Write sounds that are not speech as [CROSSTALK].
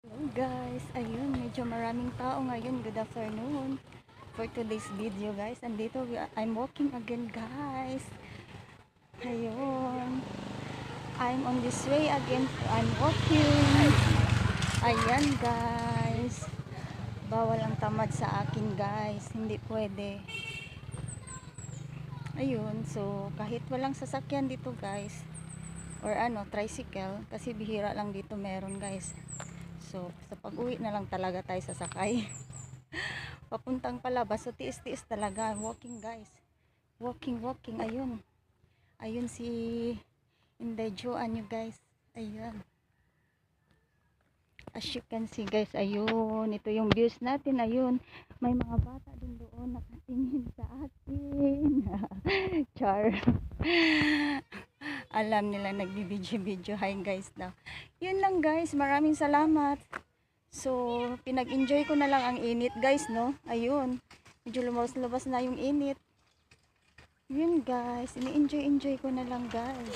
Hello guys, ayun, medyo maraming tao ngayon. Good afternoon. For today's video guys, we are- I'm walking again guys. Ayun. I'm on this way again. I'm walking. Ayan guys. Bawal ang tamad sa akin guys. Hindi pwede. Ayun, so kahit walang sasakyan dito guys, or ano, tricycle, kasi bihira lang dito meron guys. So, sa pag-uwi na lang talaga tayo sasakay. [LAUGHS] Papuntang palabas, so tiis-tiis talaga. Walking guys. Walking, walking. Ayun. Ayun si Indayjoan nyo guys. Ayun. As you can see guys, ayun. Ito yung views natin. Ayun. May mga bata din doon nakatingin sa atin. [LAUGHS] Char. Alam nila nagbibidyo-video. Hi guys daw. Yun lang guys. Maraming salamat. So, pinag-enjoy ko na lang ang init guys, no? Ayun. Medyo lumabas-labas na yung init. Yun guys. Ini-enjoy-enjoy ko na lang guys.